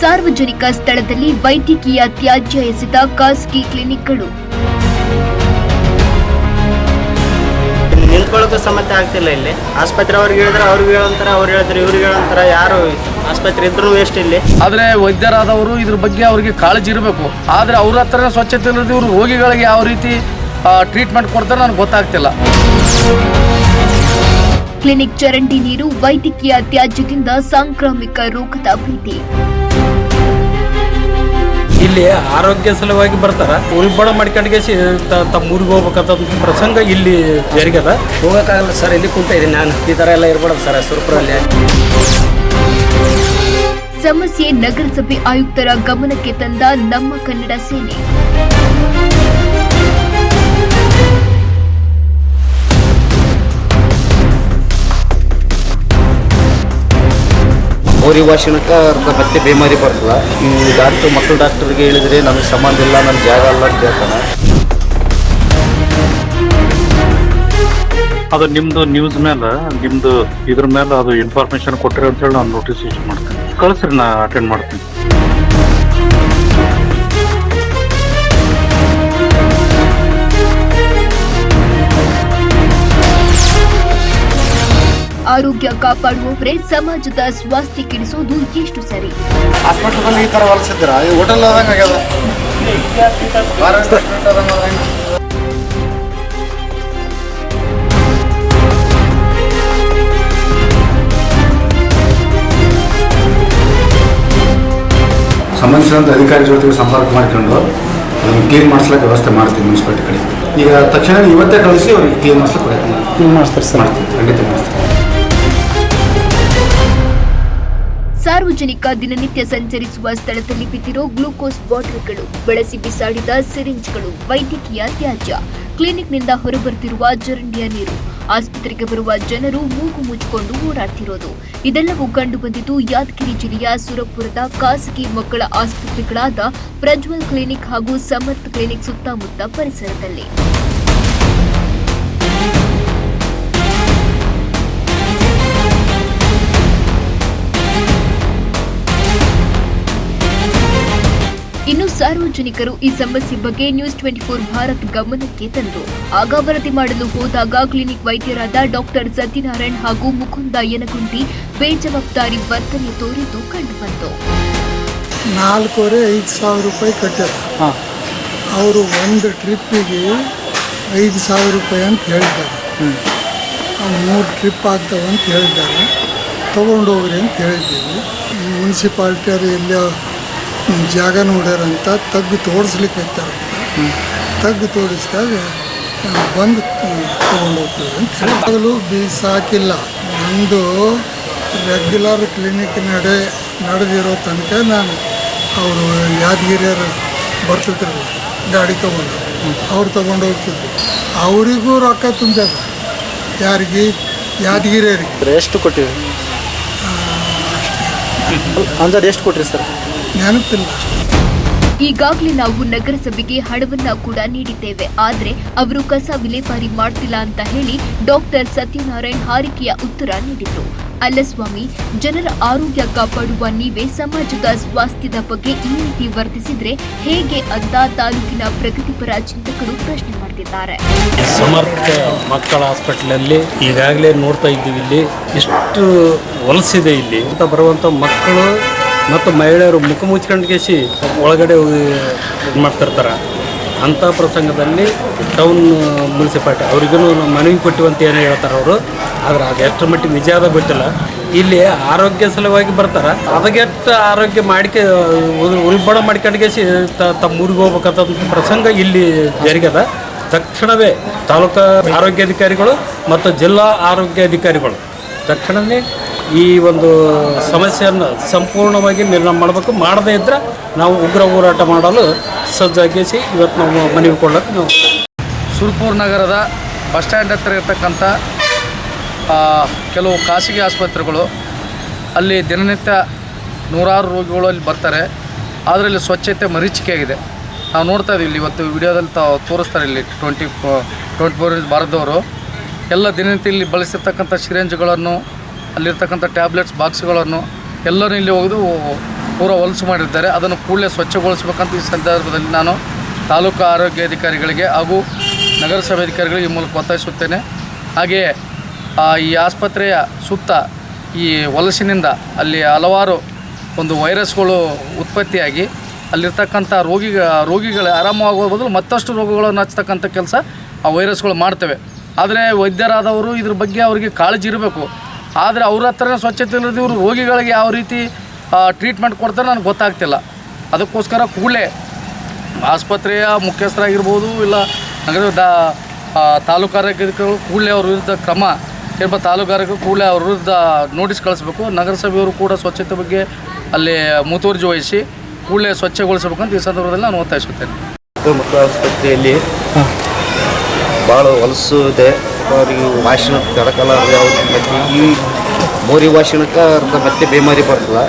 ಸಾರ್ವಜನಿಕ ಸ್ಥಳದಲ್ಲಿ ವೈದ್ಯಕೀಯ ತ್ಯಾಜ್ಯ ಎಸೆದ ಖಾಸಗಿ ಕ್ಲಿನಿಕ್ಗಳು. ನಿಂತ್ಕೊಳ್ಳೋಕೆ ಸಮಸ್ಯೆ ಆಗ್ತಿಲ್ಲ ಇಲ್ಲಿ. ಆಸ್ಪತ್ರೆ ಅವ್ರಿಗೆ ಹೇಳಿದ್ರೆ ಅವ್ರಿಗೆ ಹೇಳಂತಾರ ಅವ್ರು ಹೇಳಿದ್ರೆ ಇವ್ರಿಗೆ ಹೇಳಂತಾರ ಯಾರು ಆಸ್ಪತ್ರೆ ಇದ್ರೂ ವೇಸ್ಟ್ ಇಲ್ಲಿ. ಆದ್ರೆ ವೈದ್ಯರಾದವರು ಇದ್ರ ಬಗ್ಗೆ ಅವರಿಗೆ ಕಾಳಜಿ ಇರಬೇಕು. ಆದ್ರೆ ಅವ್ರ ಹತ್ರ ಸ್ವಚ್ಛತೆ ಇಲ್ಲದೆ ಇವರು ರೋಗಿಗಳಿಗೆ ಯಾವ ರೀತಿ ಟ್ರೀಟ್ಮೆಂಟ್ ಕೊಡ್ತಾರೆ ನನಗೆ ಗೊತ್ತಾಗ್ತಿಲ್ಲ. ಕ್ಲಿನಿಕ್ ಚರಂಡಿ ನೀರು ವೈದ್ಯಕೀಯ ತ್ಯಾಜ್ಯದಿಂದ ಸಾಂಕ್ರಾಮಿಕ ರೋಗದ ಭೀತಿ. ಇಲ್ಲಿ ಆರೋಗ್ಯ ಸಲುವಾಗಿ ಬರ್ತಾರ. ಉಲ್ಬಣ ಮಾಡ್ಕೊಂಡ್ಗೆ ತಮ್ಮ ಊರಿಗೆ ಹೋಗ್ಬೇಕಂತ ಪ್ರಸಂಗ ಇಲ್ಲಿ ಜರುಗದ ಹೋಗೋಕ್ಕಾಗಲ್ಲ ಸರ್ ಇಲ್ಲಿ ಕುಂತ ಇದೀನಿ ನಾನು. ಈ ಥರ ಎಲ್ಲ ಇರ್ಬಾರ್ದು ಸರ್ ಸುರಪುರಲ್ಲಿ. ಸಮಸ್ಯೆ ನಗರಸಭೆ ಆಯುಕ್ತರ ಗಮನಕ್ಕೆ ತಂದ ನಮ್ಮ ಕನ್ನಡ ಸೇನೆ. ಮೋರಿ ಅರ್ಧ ಮತ್ತೆ ಬೇಮಾರಿ ಬರ್ತದೆ. ಈ ಡಾಕ್ಟ್ರ್ ಮಕ್ಕಳು ಡಾಕ್ಟರ್ಗೆ ಹೇಳಿದ್ರೆ ನಮಗೆ ಸಂಬಂಧ ಇಲ್ಲ ನನ್ನ ಜಾಗ ಅಲ್ಲ ಅಂತ ಹೇಳ್ತಾನೆ. ಅದು ನಿಮ್ದು ನ್ಯೂಸ್ ಮೇಲೆ ನಿಮ್ದು ಇದ್ರ ಮೇಲೆ ಅದು ಇನ್ಫಾರ್ಮೇಶನ್ ಕೊಟ್ಟಿರಿ ಅಂತ ಹೇಳಿ ನಾನು ನೋಟಿಸ್ ಇಶ್ಯೂ ಮಾಡ್ತೀನಿ. ಕಳಿಸ್ರಿ, ನಾ ಅಟೆಂಡ್ ಮಾಡ್ತೀನಿ. ಆರೋಗ್ಯ ಕಾಪಾಡುವವರೇ ಸಮಾಜದ ಸ್ವಾಸ್ಥ್ಯ ಕೆಡಿಸೋದು ಎಷ್ಟು ಸರಿ? ಹಾಸ್ಪಿಟಲ್ ಈ ಥರ ಹೊಲಿಸಿದ್ರ ಹೋಟೆಲ್ ಸಂಬಂಧಿಸಿದಂಥ ಅಧಿಕಾರಿ ಜೊತೆಗೆ ಸಂಪರ್ಕ ಮಾಡಿಕೊಂಡು ಅದನ್ನು ಕ್ಲೀನ್ ಮಾಡಿಸ್ಲಿಕ್ಕೆ ವ್ಯವಸ್ಥೆ ಮಾಡ್ತೀವಿ ಮುನ್ಸಿಪಾಲಿಟಿ ಕಡೆ. ಈಗ ತಕ್ಷಣ ಇವತ್ತೇ ಕಳಿಸಿ ಅವ್ರಿಗೆ ಕ್ಲೀನ್ ಮಾಡಿಸ್ಲಿಕ್ಕೆ ಪ್ರಯತ್ನ ಸರ್. ಮಾಡ್ತೀನಿ ಖಂಡಿತ ಸಾರ್ವಜನಿಕ ದಿನನಿತ್ಯ ಸಂಚರಿಸುವ ಸ್ಥಳದಲ್ಲಿ ಬಿದ್ದಿರೋ ಗ್ಲೂಕೋಸ್ ಬಾಟಲ್ಗಳು ಬಳಸಿ ಬಿಸಾಡಿದ ಸಿರಿಂಜ್ಗಳು ವೈದ್ಯಕೀಯ ತ್ಯಾಜ್ಯ. ಕ್ಲಿನಿಕ್ನಿಂದ ಹೊರಬರುತ್ತಿರುವ ಚರಂಡಿಯ ನೀರು. ಆಸ್ಪತ್ರೆಗೆ ಬರುವ ಜನರು ಮೂಗು ಮುಚ್ಚಿಕೊಂಡು ಓಡಾಡ್ತಿರೋದು. ಇದೆಲ್ಲವೂ ಕಂಡುಬಂದಿದ್ದು ಯಾದಗಿರಿ ಜಿಲ್ಲೆಯ ಸುರಪುರದ ಖಾಸಗಿ ಮಕ್ಕಳ ಆಸ್ಪತ್ರೆಗಳಾದ ಪ್ರಜ್ವಲ್ ಕ್ಲಿನಿಕ್ ಹಾಗೂ ಸಮರ್ಥ ಕ್ಲಿನಿಕ್ ಸುತ್ತಮುತ್ತ ಪರಿಸರದಲ್ಲಿ. ಸಾರ್ವಜನಿಕರು ಈ ಸಮಸ್ಯೆ ಬಗ್ಗೆ ನ್ಯೂಸ್ ಟ್ವೆಂಟಿ ಫೋರ್ ಭಾರತ್ ಗಮನಕ್ಕೆ ತಂದರು ಆಗ ವರದಿ ಮಾಡಲು ಹೋದಾಗ ಕ್ಲಿನಿಕ್ ವೈದ್ಯರಾದ ಡಾಕ್ಟರ್ ಸತ್ಯನಾರಾಯಣ್ ಹಾಗೂ ಮುಕುಂದ ಯನಗುಂಡಿ ಬೇಜವಾಬ್ದಾರಿ ವರ್ತನೆ ತೋರಿದ್ದು ಕಂಡುಬಂತು. ನಾಲ್ಕೂವರೆ ಐದು ಸಾವಿರ ರೂಪಾಯಿ ಕಟ್ಟಾರ ಅವರು ಒಂದು ಟ್ರಿಪ್ಪಿಗೆ ಐದು ಸಾವಿರ ರೂಪಾಯಿ ಅಂತ ಹೇಳಿದ್ದಾರೆ. ಮೂರು ಟ್ರಿಪ್ ಆಗ್ತವೆ ಅಂತ ಹೇಳಿದ್ದಾರೆ. ತೊಗೊಂಡೋಗ್ರಿ ಅಂತ ಹೇಳಿದ್ದೀವಿ. ಮುನ್ಸಿಪಾಲ್ಟಿಯವರು ಎಲ್ಲೋ ಜಾಗ ನೋಡ್ಯಾರಂತ ತಗ್ಗು ತೋಡಿಸ್ಲಿಕ್ಕೆ ಹೋಗ್ತಾರೆ. ತಗ್ಗು ತೋರಿಸಿದಾಗ ಬಂದು ಬಂದು ತೊಗೊಂಡೋಗ್ತೀವಿ ಅಂತ ಹೇಳಿ. ಆಗಲೂ ಬೀಸಾಕಿಲ್ಲ. ನಮ್ಮದು ರೆಗ್ಯುಲರ್ ಕ್ಲಿನಿಕ್ ನಡೆ ನಡೆದಿರೋ ತನಕ ನಾನು ಅವರು ಯಾದಗಿರಿಯರು ಬರ್ತಿದ್ರಲ್ಲ ಗಾಡಿ ತೊಗೊಂಡು. ಅವ್ರು ತೊಗೊಂಡು ಹೋಗ್ತಿದ್ರು. ಅವರಿಗೂ ರೊಕ್ಕ ತುಂಬ್ಯಾರ. ಯಾರಿಗೆ? ಯಾದಗಿರಿಯರಿಗೆ. ಎಷ್ಟು ಕೊಟ್ಟಿವಿ ಅಂದಾಜು ಎಷ್ಟು ಕೊಟ್ಟಿರಿ ಸರ್? ನೆನಪಿಲ್ಲ ಈಗಾಗಲೇ ನಾವು ನಗರಸಭೆಗೆ ಹಣವನ್ನ ಕೂಡ ನೀಡಿದ್ದೇವೆ. ಆದರೆ ಅವರು ಕಸ ವಿಲೇವಾರಿ ಮಾಡ್ತಿಲ್ಲ ಅಂತ ಹೇಳಿ ಡಾಕ್ಟರ್ ಸತ್ಯನಾರಾಯಣ್ ಹಾರಿಕೆಯ ಉತ್ತರ ನೀಡಿದ್ರು. ಅಲ್ಲ ಸ್ವಾಮಿ ಜನರ ಆರೋಗ್ಯ ಕಾಪಾಡುವ ನೀವೇ ಸಮಾಜದ ಸ್ವಾಸ್ಥ್ಯದ ಬಗ್ಗೆ ಈ ರೀತಿ ವರ್ತಿಸಿದ್ರೆ ಹೇಗೆ ಅಂತ ತಾಲೂಕಿನ ಪ್ರಗತಿಪರ ಚಿಂತಕರು ಪ್ರಶ್ನೆ ಮಾಡ್ತಿದ್ದಾರೆ. ಸಮರ್ಥ ಮಕ್ಕಳ ಹಾಸ್ಪಿಟ್ಲಲ್ಲಿ ಈಗಾಗಲೇ ನೋಡ್ತಾ ಇದ್ದೀವಿ ಇಲ್ಲಿ. ಎಷ್ಟು ವಲಸಿದೆ ಇಲ್ಲಿ. ಅಂತ ಬರುವಂತ ಮಕ್ಕಳು ಮತ್ತು ಮಹಿಳೆಯರು ಮುಖ ಮುಚ್ಕೊಂಡ್ಗೆಸಿ ಒಳಗಡೆ ಇದು ಮಾಡ್ತಿರ್ತಾರೆ. ಅಂಥ ಪ್ರಸಂಗದಲ್ಲಿ ಟೌನ್ ಮುನ್ಸಿಪಾಲ್ಟಿ ಅವ್ರಿಗೂ ಮನವಿ ಕೊಟ್ಟಿವಂತ ಏನೋ ಹೇಳ್ತಾರೆ ಅವರು. ಆದ್ರೆ ಅದು ಎಷ್ಟು ಮಟ್ಟಿಗೆ ನಿಜ ಅದ ಬಿಟ್ಟಿಲ್ಲ ಇಲ್ಲಿ ಆರೋಗ್ಯ ಸಲುವಾಗಿ ಬರ್ತಾರೆ. ಅದಕ್ಕೆಷ್ಟು ಆರೋಗ್ಯ ಮಾಡಿಕೆ ಉಲ್ಬಣ ಮಾಡ್ಕೊಂಡ್ಗೆಸಿ ತಮ್ಮ ಊರಿಗೆ ಹೋಗ್ಬೇಕಂತ ಪ್ರಸಂಗ ಇಲ್ಲಿ ಜರುಗದ ತಕ್ಷಣವೇ ತಾಲೂಕಾ ಆರೋಗ್ಯಾಧಿಕಾರಿಗಳು ಮತ್ತು ಜಿಲ್ಲಾ ಆರೋಗ್ಯಾಧಿಕಾರಿಗಳು ತಕ್ಷಣವೇ ಈ ಒಂದು ಸಮಸ್ಯೆಯನ್ನು ಸಂಪೂರ್ಣವಾಗಿ ನಿರ್ಣಯ ಮಾಡಬೇಕು. ಮಾಡದೇ ಇದ್ದರೆ ನಾವು ಉಗ್ರ ಹೋರಾಟ ಮಾಡಲು ಸಜ್ಜಾಗಿಸಿ ಇವತ್ತು ನಾವು ಮನವಿ ಕೊಡೋಕ್ಕೆ ನಾವು ಸುರ್ಪುರ್ ನಗರದ ಬಸ್ ಸ್ಟ್ಯಾಂಡ್ ಹತ್ತಿರ ಇರತಕ್ಕಂಥ ಕೆಲವು ಖಾಸಗಿ ಆಸ್ಪತ್ರೆಗಳು ಅಲ್ಲಿ ದಿನನಿತ್ಯ ನೂರಾರು ರೋಗಿಗಳು ಅಲ್ಲಿ ಬರ್ತಾರೆ. ಅದರಲ್ಲಿ ಸ್ವಚ್ಛತೆ ಮರೀಚಿಕೆಯಾಗಿದೆ. ನಾವು ನೋಡ್ತಾ ಇದ್ದೀವಿ ಇಲ್ಲಿ ಇವತ್ತು ವಿಡಿಯೋದಲ್ಲಿ ತಾವು ತೋರಿಸ್ತಾರೆ ಇಲ್ಲಿ ಟ್ವೆಂಟಿ ಟ್ವೆಂಟಿ ಫೋರ್ ಭಾರತದವರು. ಎಲ್ಲ ದಿನನಿತ್ಯ ಇಲ್ಲಿ ಬಳಸಿರ್ತಕ್ಕಂಥ ಸಿರೆಂಜ್ಗಳನ್ನು ಅಲ್ಲಿರ್ತಕ್ಕಂಥ ಟ್ಯಾಬ್ಲೆಟ್ಸ್, ಬಾಕ್ಸ್ಗಳನ್ನು ಎಲ್ಲರೂ ಇಲ್ಲಿ ಹೋಗಿದು ಪೂರ ಹೊಲಸು ಮಾಡಿರ್ತಾರೆ. ಅದನ್ನು ಕೂಡಲೇ ಸ್ವಚ್ಛಗೊಳಿಸಬೇಕಂತ ಈ ಸಂದರ್ಭದಲ್ಲಿ ನಾನು ತಾಲೂಕು ಆರೋಗ್ಯ ಅಧಿಕಾರಿಗಳಿಗೆ ಹಾಗೂ ನಗರಸಭೆ ಅಧಿಕಾರಿಗಳಿಗೆ ಈ ಮೂಲಕ ಒತ್ತಾಯಿಸುತ್ತೇನೆ. ಹಾಗೆಯೇ ಈ ಆಸ್ಪತ್ರೆಯ ಸುತ್ತ ಈ ಹೊಲಸಿನಿಂದ ಅಲ್ಲಿ ಹಲವಾರು ಒಂದು ವೈರಸ್ಗಳು ಉತ್ಪತ್ತಿಯಾಗಿ ಅಲ್ಲಿರ್ತಕ್ಕಂಥ ರೋಗಿ ರೋಗಿಗಳು ಆರಾಮವಾಗುವ ಬದಲು ಮತ್ತಷ್ಟು ರೋಗಗಳನ್ನು ಹಚ್ತಕ್ಕಂಥ ಕೆಲಸ ಆ ವೈರಸ್ಗಳು ಮಾಡ್ತವೆ. ಆದರೆ ವೈದ್ಯರಾದವರು ಇದ್ರ ಬಗ್ಗೆ ಅವರಿಗೆ ಕಾಳಜಿ ಇರಬೇಕು. ಆದರೆ ಅವ್ರ ಹತ್ರನೇ ಸ್ವಚ್ಛತೆ ಇಲ್ಲದೆ ಇವರು ರೋಗಿಗಳಿಗೆ ಯಾವ ರೀತಿ ಟ್ರೀಟ್ಮೆಂಟ್ ಕೊಡ್ತಾರೆ ನನಗೆ ಗೊತ್ತಾಗ್ತಿಲ್ಲ. ಅದಕ್ಕೋಸ್ಕರ ಕೂಡಲೇ ಆಸ್ಪತ್ರೆಯ ಮುಖ್ಯಸ್ಥರಾಗಿರ್ಬೋದು ಇಲ್ಲ ನಗರದ ದಾ ತಾಲೂಕು ಆರೋಗ್ಯಾಧಿಕಾರಿಗಳು ಕೂಡಲೇ ಅವ್ರ ವಿರುದ್ಧ ಕ್ರಮ ಏನಪ್ಪ ತಾಲೂಕು ಆರೋಗ್ಯ ಕೂಡಲೇ ಅವ್ರ ವಿರುದ್ಧ ನೋಟಿಸ್ ಕಳಿಸ್ಬೇಕು. ನಗರಸಭೆಯವರು ಕೂಡ ಸ್ವಚ್ಛತೆ ಬಗ್ಗೆ ಅಲ್ಲಿ ಮುತುವರ್ಜಿ ವಹಿಸಿ ಕೂಡಲೇ ಸ್ವಚ್ಛಗೊಳಿಸಬೇಕಂತ ಈ ಸಂದರ್ಭದಲ್ಲಿ ನಾನು ಒತ್ತಾಯಿಸುತ್ತೇನೆ. ಮಕ್ಕಳ ಆಸ್ಪತ್ರೆಯಲ್ಲಿ ಭಾಳ ಹೊಲಸು ಇದೆ. ಅವರಿಗೆ ವಾಶಿನ ತಡಕಲ್ಲ ಯಾವುದು ಮತ್ತು ಈ ಮೋರಿ ವಾಶಿನಕ್ಕೆ ಅರ್ಧ ಮತ್ತೆ ಬೇಮಾರಿ ಬರ್ತದೆ.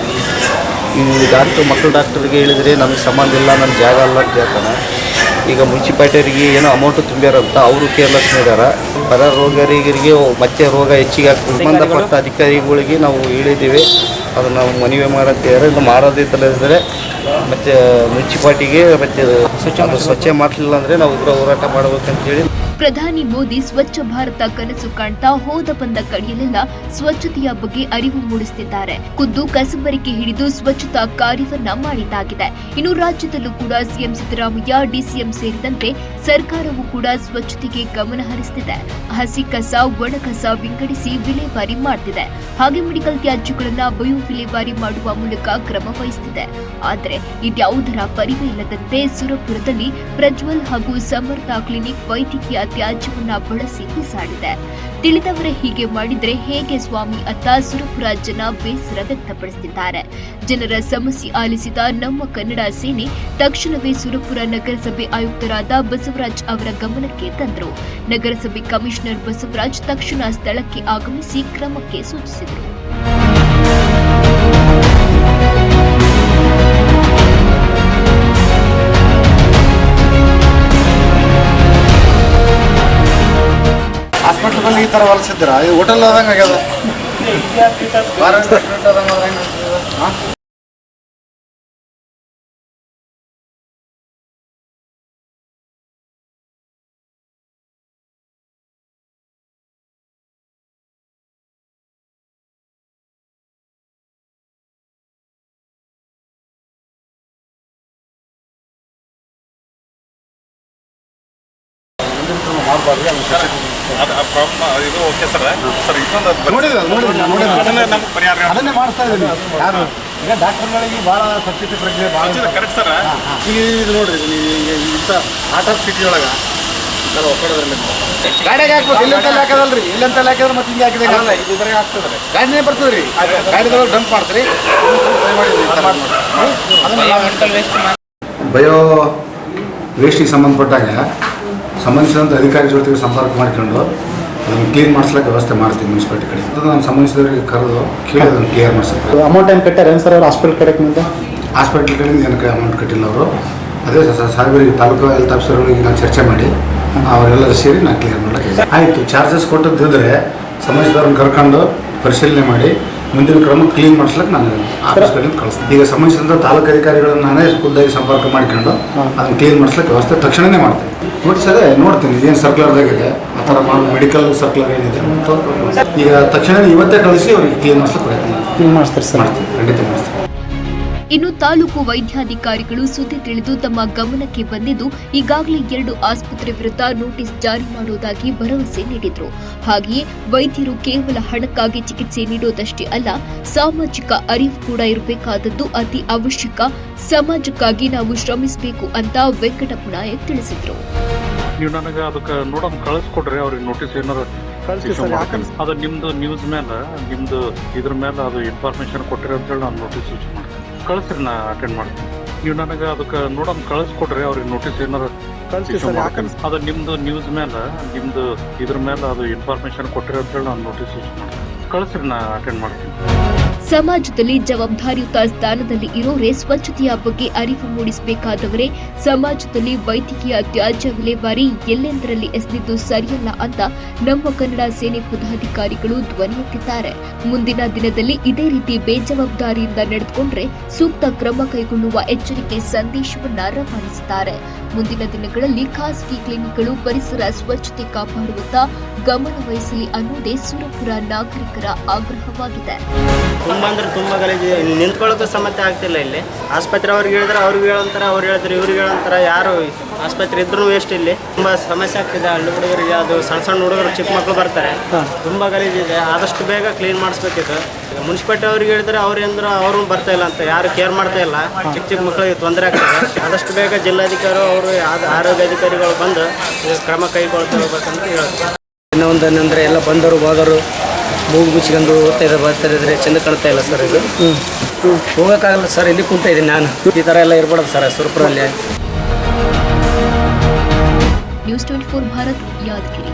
ಈ ಡಾಕ್ಟ್ರ್ ಮಕ್ಕಳು ಡಾಕ್ಟ್ರಿಗೆ ಹೇಳಿದರೆ ನಮಗೆ ಸಂಬಂಧ ಇಲ್ಲ ನನ್ನ ಜಾಗ ಅಲ್ಲ ಅಂತ ಹೇಳ್ತಾನೆ. ಈಗ ಮುನ್ಸಿಪಾಲ್ಟಿಯವರಿಗೆ ಏನೋ ಅಮೌಂಟ್ ತುಂಬ್ಯಾರಂತ ಅವರು ಕೇರ್ಲೆಸ್ ಮಾಡ್ಯಾರ ಬರ ರೋಗರಿಗೆ ಮತ್ತೆ ರೋಗ ಹೆಚ್ಚಿಗೆ ಆಗ್ತದೆ. ಸಂಬಂಧಪಟ್ಟ ಅಧಿಕಾರಿಗಳಿಗೆ ನಾವು ಹೇಳಿದ್ದೀವಿ. ಅದನ್ನು ನಾವು ಮನವಿ ಮಾಡಂತ ಹೇಳಿದ್ರೆ ಇದ್ದರೆ ಮತ್ತು ಮುನ್ಸಿಪಾಲ್ಟಿಗೆ ಮತ್ತು ಸ್ವಚ್ಛ ಸ್ವಚ್ಛ ಮಾಡಲಿಲ್ಲ ಅಂದರೆ ನಾವು ಉಗ್ರ ಹೋರಾಟ ಮಾಡ್ಬೇಕಂತೇಳಿ ಪ್ರಧಾನಿ ಮೋದಿ ಸ್ವಚ್ಛ ಭಾರತ ಕನಸು ಕಾಣ್ತಾ ಹೋದ ಬಂದ ಕಡೆಯಲ್ಲೆಲ್ಲ ಸ್ವಚ್ಛತೆಯ ಬಗ್ಗೆ ಅರಿವು ಮೂಡಿಸುತ್ತಿದ್ದಾರೆ. ಖುದ್ದು ಕಸಬರಿಕೆ ಹಿಡಿದು ಸ್ವಚ್ಛತಾ ಕಾರ್ಯವನ್ನ ಮಾಡಿದ್ದಾಗಿದೆ. ಇನ್ನು ರಾಜ್ಯದಲ್ಲೂ ಕೂಡ ಸಿಎಂ ಸಿದ್ದರಾಮಯ್ಯ, ಡಿಸಿಎಂ ಸೇರಿದಂತೆ ಸರ್ಕಾರವು ಕೂಡ ಸ್ವಚ್ಛತೆಗೆ ಗಮನ ಹರಿಸುತ್ತಿದೆ ಹಸಿ ಕಸ, ಒಣ ಕಸ ವಿಂಗಡಿಸಿ ವಿಲೇವಾರಿ ಮಾಡುತ್ತಿದೆ ಹಾಗೆ ಮೆಡಿಕಲ್ ತ್ಯಾಜ್ಯಗಳನ್ನ ಬಯೋ ವಿಲೇವಾರಿ ಮಾಡುವ ಮೂಲಕ ಕ್ರಮ ವಹಿಸುತ್ತಿದೆ ಆದರೆ ಇದ್ಯಾವುದರ ಪರಿವೆ ಇಲ್ಲದಂತೆ ಸುರಪುರದಲ್ಲಿ ಪ್ರಜ್ವಲ್ ಹಾಗೂ ಸಮರ್ಥ ಕ್ಲಿನಿಕ್ ವೈದ್ಯಕೀಯ ತ್ಯಾಜ್ಯವನ್ನ ಬಳಸಿ ಬಿಸಾಡಿದೆ ತಿಳಿದವರೇ ಹೀಗೆ ಮಾಡಿದರೆ ಹೇಗೆ ಸ್ವಾಮಿ ಅತ್ತ ಸುರಪುರ ಜನ ಬೇಸರ ವ್ಯಕ್ತಪಡಿಸಿದ್ದಾರೆ ಜನರ ಸಮಸ್ಯೆ ಆಲಿಸಿದ ನಮ್ಮ ಕನ್ನಡ ಸೇನೆ ತಕ್ಷಣವೇ ಸುರಪುರ ನಗರಸಭೆ ಆಯುಕ್ತರಾದ ಬಸವರಾಜ್ ಅವರ ಗಮನಕ್ಕೆ ತಂದರು. ನಗರಸಭೆ ಕಮಿಷನರ್ ಬಸವರಾಜ್ ತಕ್ಷಣ ಸ್ಥಳಕ್ಕೆ ಆಗಮಿಸಿ ಕ್ರಮಕ್ಕೆ ಸೂಚಿಸಿದರು. ಥರ ಹೊಲಸಿದ್ದೀರಾ? ಈ ಹೋಟೆಲ್ ಆದಂಗೆ ಆಗ್ಯದ? Restaurant sir. ನೋಡಿದ್ರಲ್ಲ, ನೋಡಿದ್ರಲ್ಲ. ಅದನ್ನೇ ಮಾಡ್ತಾ ಇದ್ದೀನಿ. ಯಾರು? ಈಗ ಡಾಕ್ಟರ್ಗಳಿಗೆ ಭಾಳ ಸ್ವಚ್ಛತೆ ಪ್ರಕ್ರಿಯೆ ಭಾಳ ಕರೆಕ್ಟ್ ಸರ್. ಈಗ ಇದು ನೋಡ್ರಿ ನೀವು ಇಂಥ ಆರ್ಟ್ ಆಫ್ ಸಿಟಿ ಒಳಗೆ ಇದೆಲ್ಲ ಒಕ್ಕಡೋದ್ರಲ್ಲಿ ಗಾಡಿಗೆ ಹಾಕ್ಬೇಕು ಇಲ್ಲಂತಲ್ಲಿ ಹಾಕೋದಲ್ರಿ? ಇಲ್ಲಂತಲ್ಲಿ ಹಾಕಿದ್ರೆ ಮತ್ತೆ ಹಿಂಗೆ ಹಾಕಿದಾಗ ಅಲ್ಲ ಇದು ಇದ್ರಾಗ ಆಗ್ತದೆ ಗಾಡಿನೇ ಬರ್ತದೆ ರೀ ಗಾಡಿದೊಳಗೆ ಡಂಪ್ ಮಾಡ್ತೀರಿ. ಬಯೋ ವೇಸ್ಟಿಗೆ ಸಂಬಂಧಪಟ್ಟಾಗ ಸಂಬಂಧಿಸಿದಂಥ ಅಧಿಕಾರಿ ಜೊತೆಗೆ ಸಂಪರ್ಕ ಮಾಡ್ಕೊಂಡು ಅದನ್ನು ಕ್ಲೀನ್ ಮಾಡಿಸ್ಲಿಕ್ಕೆ ವ್ಯವಸ್ಥೆ ಮಾಡ್ತೀವಿ ಮುನ್ಸಿಪಾಲ್ಟಿ ಕಡೆ. ಅದು ನಾನು ಸಂಬಂಧಿಸಿದವರಿಗೆ ಕರೆದು ಕೇಳಿ ಅದನ್ನು ಕ್ಲಿಯರ್ ಮಾಡಿಸ್ತಾರೆ ಅಮೌಂಟ್ ಏನು ಕಟ್ಟಾರೆ ಏನು ಸರ್ ಅವ್ರು ಹಾಸ್ಪಿಟಲ್ ಕಡೆಗೆ ಮುಂದೆ ಹಾಸ್ಪಿಟ್ಲ್ ಕಡೆಯಿಂದ ಏನಕ್ಕೆ ಅಮೌಂಟ್ ಕಟ್ಟಿಲ್ಲ ಅವರು. ಅದೇ ಸಾವಿರ ತಾಲೂಕು ಹೆಲ್ತ್ ಆಫೀಸರ್ಗಳಿಗೆ ನಾನು ಚರ್ಚೆ ಮಾಡಿ ಅವರೆಲ್ಲರೂ ಸೇರಿ ನಾನು ಕ್ಲಿಯರ್ ಮಾಡಕ್ಕೆ ಆಯಿತು ಚಾರ್ಜಸ್ ಕೊಟ್ಟದ್ದಿದ್ರೆ ಸಂಬಂಧಿಸಿದವ್ರನ್ನ ಕರ್ಕೊಂಡು ಪರಿಶೀಲನೆ ಮಾಡಿ ಮುಂದಿನ ಕ್ರಮ ಕ್ಲೀನ್ ಮಾಡಿಸ್ಲಿಕ್ಕೆ ನಾನು ಆಫೀಸ್ ಕಡೆಯಿಂದ ಕಳಿಸ್ತೀನಿ. ಈಗ ಸಂಬಂಧಿಸಿದಂಥ ತಾಲೂಕು ಅಧಿಕಾರಿಗಳನ್ನು ನಾನೇ ಖುದ್ದಾಗಿ ಸಂಪರ್ಕ ಮಾಡ್ಕೊಂಡು ಅದನ್ನು ಕ್ಲೀನ್ ಮಾಡಿಸ್ಲಿಕ್ಕೆ ವ್ಯವಸ್ಥೆ ತಕ್ಷಣವೇ ಮಾಡ್ತೀನಿ. ನೋಡಿ ಸರ್ ನೋಡ್ತೀನಿ ಏನು ಸರ್ಕ್ಯುಲರ್ದಾಗಿದೆ ಆ ಥರ ಮಾಡಿ ಮೆಡಿಕಲ್ ಸರ್ಕ್ಯುಲರ್ ಏನಿದೆ. ಈಗ ತಕ್ಷಣ ಇವತ್ತೇ ಕಳಿಸಿ ಅವ್ರಿಗೆ ಕ್ಲೀನ್ ಮಾಡಿಸ್ಲಿಕ್ಕೆ ಪ್ರಯತ್ನ ಕ್ಲೀನ್ ಮಾಡಿಸ್ತಾರೆ ಸರ್. ಮಾಡ್ತೀನಿ ಖಂಡಿತ ಮಾಡ್ತೀನಿ ಇನ್ನು ತಾಲೂಕು ವೈದ್ಯಾಧಿಕಾರಿಗಳು ಸುದ್ದಿ ತಿಳಿದು ತಮ್ಮ ಗಮನಕ್ಕೆ ಬಂದಿದ್ದು ಈಗಾಗಲೇ ಎರಡು ಆಸ್ಪತ್ರೆ ವಿರುದ್ಧ ನೋಟಿಸ್ ಜಾರಿ ಮಾಡುವುದಾಗಿ ಭರವಸೆ ನೀಡಿದರು. ಹಾಗೆಯೇ ವೈದ್ಯರು ಕೇವಲ ಹಣಕ್ಕಾಗಿ ಚಿಕಿತ್ಸೆ ನೀಡುವುದಷ್ಟೇ ಅಲ್ಲ ಸಾಮಾಜಿಕ ಅರಿವು ಕೂಡ ಇರಬೇಕಾದದ್ದು ಅತಿ ಅವಶ್ಯಕ. ಸಮಾಜಕ್ಕಾಗಿ ನಾವು ಶ್ರಮಿಸಬೇಕು ಅಂತ ವೆಂಕಟಪ್ಪ ನಾಯಕ್ ತಿಳಿಸಿದರು. ನೀವು ನನಗೆ ಅದಕ್ಕೆ ನೋಡಮ್ ಕಳಿಸ್ಕೊಡ್ರಿ ಅವ್ರಿಗೆ ನೋಟಿಸ್ ಏನಾರು. ಅದು ನಿಮ್ದು ನ್ಯೂಸ್ ಮೇಲೆ ನಿಮ್ದು ಇದ್ರ ಮೇಲೆ ಅದು ಇನ್ಫಾರ್ಮೇಶನ್ ಕೊಟ್ಟಿರಿ ಅಂತೇಳಿ ನಾನು ನೋಟಿಸ್ ಮಾಡ್ತೀನಿ ಕಳಿಸ್ರಿ ನಾ ಅಟೆಂಡ್ ಮಾಡ್ತೀನಿ. ನೀವು ನನಗೆ ಅದಕ್ಕೆ ನೋಡೋಣ ಕಳಿಸ್ಕೊಡ್ರಿ ಅವ್ರಿಗೆ ನೋಟಿಸ್ ಏನಾರ issue ಮಾಡ್ತೀನಿ. ಅದು ನಿಮ್ದು ನ್ಯೂಸ್ ಮೇಲೆ ನಿಮ್ದು ಇದ್ರ ಮೇಲೆ ಅದು ಇನ್ಫಾರ್ಮೇಶನ್ ಕೊಟ್ಟಿರಿ ಅಂತೇಳಿ ನಾನು ನೋಟಿಸ್ ಇಶ್ಯೂ ಮಾಡ್ತೀನಿ. ಕಳಿಸ್ರಿ ನಾ ಅಟೆಂಡ್ ಮಾಡ್ತೀನಿ. ಸಮಾಜದಲ್ಲಿ ಜವಾಬ್ದಾರಿಯುತ ಸ್ಥಾನದಲ್ಲಿ ಇರೋರೇ ಸ್ವಚ್ಛತೆಯ ಬಗ್ಗೆ ಅರಿವು ಮೂಡಿಸಬೇಕಾದವರೇ. ಸಮಾಜದಲ್ಲಿ ವೈದ್ಯಕೀಯ ತ್ಯಾಜ್ಯ ವಿಲೇವಾರಿ ಎಲ್ಲೆಂದರಲ್ಲಿ ಎಸೆದಿದ್ದು ಸರಿಯಲ್ಲ ಅಂತ ನಮ್ಮ ಕನ್ನಡ ಸೇನೆ ಪದಾಧಿಕಾರಿಗಳು ಧ್ವನಿ ಎತ್ತಿದ್ದಾರೆ ಮುಂದಿನ ದಿನದಲ್ಲಿ ಇದೇ ರೀತಿ ಬೇಜವಾಬ್ದಾರಿಯಿಂದ ನಡೆದುಕೊಂಡ್ರೆ ಸೂಕ್ತ ಕ್ರಮ ಕೈಗೊಳ್ಳುವ ಎಚ್ಚರಿಕೆ ಸಂದೇಶವನ್ನ ರವಾನಿಸಿದ್ದಾರೆ ಮುಂದಿನ ದಿನಗಳಲ್ಲಿ ಖಾಸಗಿ ಕ್ಲಿನಿಕ್ಗಳು, ಪರಿಸರ ಸ್ವಚ್ಛತೆ ಕಾಪಾಡುವತ್ತ ಗಮನ ವಹಿಸಲಿ ಅನ್ನೋದೇ ಸುರಪುರ ನಾಗರಿಕರ ಆಗ್ರಹವಾಗಿದೆ. ತುಂಬಾ ಅಂದ್ರೆ ತುಂಬ ಗಲೀಜು ನಿಂತ್ಕೊಳ್ಳೋಕೆ ಸಮಸ್ಯೆ ಆಗ್ತಿಲ್ಲ ಇಲ್ಲಿ. ಆಸ್ಪತ್ರೆ ಅವ್ರಿಗೆ ಹೇಳಿದ್ರೆ ಅವ್ರಿಗೆ ಹೇಳಂತಾರೆ ಅವ್ರು ಹೇಳಿದ್ರೆ ಇವ್ರಿಗೆ ಹೇಳಂತಾರೆ ಯಾರು ಆಸ್ಪತ್ರೆ ಇದ್ರೂ ವೇಸ್ಟ್ ಇಲ್ಲಿ. ತುಂಬ ಸಮಸ್ಯೆ ಆಗ್ತಿದೆ. ಹಳ್ಳಿ ಹುಡುಗರಿಗೆ ಅದು ಸಣ್ಣ ಸಣ್ಣ ಹುಡುಗರು ಚಿಕ್ಕ ಮಕ್ಕಳು ಬರ್ತಾರೆ. ತುಂಬ ಗಲೀಜಿದೆ. ಆದಷ್ಟು ಬೇಗ ಕ್ಲೀನ್ ಮಾಡಿಸ್ಬೇಕಿತ್ತು ಮುನ್ಸಿಪಾಲ್ಟಿ ಅವ್ರಿಗೆ ಹೇಳಿದ್ರೆ ಅವ್ರು ಅಂದ್ರೆ ಅವರು ಬರ್ತಾ ಇಲ್ಲ ಅಂತ. ಯಾರು ಕೇರ್ ಮಾಡ್ತಾ ಇಲ್ಲ. ಚಿಕ್ಕ ಚಿಕ್ಕ ಮಕ್ಕಳಿಗೆ ತೊಂದರೆ ಆಗ್ತದೆ. ಆದಷ್ಟು ಬೇಗ ಜಿಲ್ಲಾಧಿಕಾರಿ ಅವರು ಆರೋಗ್ಯ ಅಧಿಕಾರಿಗಳು ಬಂದು ಕ್ರಮ ಕೈಗೊಳ್ತಾ ಹೋಗ್ಬೇಕಂತ ಹೇಳ್ತಾರೆ. ಇನ್ನೂ ಎಲ್ಲ ಬಂದರು ಹೋಗೋರು ಮೂಗು ಮುಚ್ಕೊಂಡು ಓದ್ತಾ ಇದ್ದಾರೆ ಬರ್ತಾ ಇದ್ರೆ ಚೆಂದ ಕಾಣ್ತಾ ಇಲ್ಲ ಸರ್ ಇದು. ಹೋಗೋಕ್ಕಾಗಲ್ಲ ಸರ್ ಇಲ್ಲಿ ಕುಂತ ಇದ್ದೀನಿ ನಾನು. ಈ ಥರ ಎಲ್ಲ ಇರ್ಬಾರ್ದು sir ಸುರಪುರಲ್ಲಿ. News twenty four Bharat Yadgiri